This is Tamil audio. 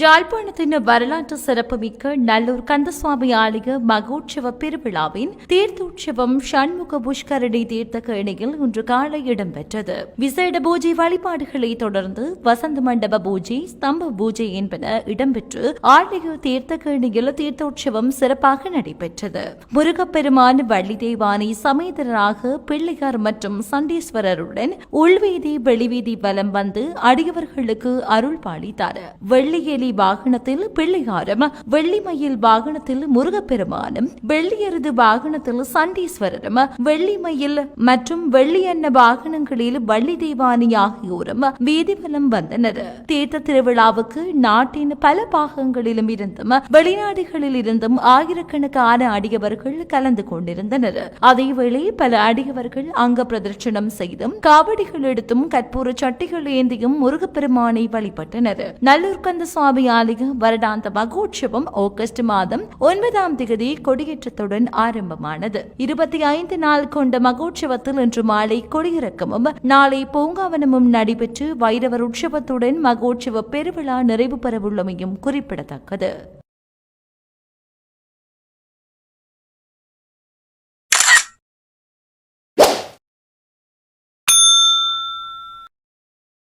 ஜாழ்ப்பாணத்தின் வரலாற்று சிறப்புமிக்க நல்லூர் கந்தசுவாமி ஆலய மகோற்சவ பெருவிழாவின் தீர்த்தோற்சவம் சண்முக புஷ்கரணி தீர்த்த கேணியில் இன்று காலை இடம்பெற்றது. விசேட பூஜை வழிபாடுகளை தொடர்ந்து வசந்த மண்டப பூஜை ஸ்தம்ப பூஜை என்பன இடம்பெற்று ஆலய தீர்த்த கேணியில் தீர்த்தோற்சவம் சிறப்பாக நடைபெற்றது. முருகப்பெருமான் வள்ளி தேவானை சமேதரராக பிள்ளையார் மற்றும் சண்டீஸ்வரருடன் உள்வீதி வெளிவீதி வலம் வந்து அடியவர்களுக்கு அருள் பாலித்தார். வெள்ளியலி வாகனத்தில் பிள்ளையாரும் வெள்ளிமயில் வாகனத்தில் முருகப்பெருமானும் வெள்ளியருது வாகனத்தில் சண்டீஸ்வரரும் வெள்ளிமயில் மற்றும் வெள்ளியன்ன வாகனங்களில் வள்ளி தேவானி ஆகியோரும் வீதிவலம் வந்தனர். தீர்த்த திருவிழாவுக்கு நாட்டின் பல பாகங்களிலும் இருந்தும் வெளிநாடுகளில் இருந்தும் ஆயிரக்கணக்கான அடியவர்கள் கலந்து கொண்டிருந்தனர். அதேவேளை பல அடியவர்கள் அங்க பிரதர்ஷனம் செய்தும் காவடிகள் எடுத்தும் கற்பூர சட்டிகள் ஏந்தியும் முருகப்பெருமானை வழிபட்டனர். நல்லூர் கந்த சுவாமி ஆலய வருடாந்த மகோற்சவம் ஆகஸ்ட் மாதம் ஒன்பதாம் திகதி கொடியேற்றத்துடன் ஆரம்பமானது. இருபத்தி ஐந்து நாள் கொண்ட மகோற்சவத்தில் இன்று மாலை கொடியிறக்கமும் நாளை பூங்காவனமும் நடைபெற்று வைரவர் உற்சவத்துடன் மகோற்சவ பெருவிழா நிறைவு பெறவுள்ளமையும் குறிப்பிடத்தக்கது.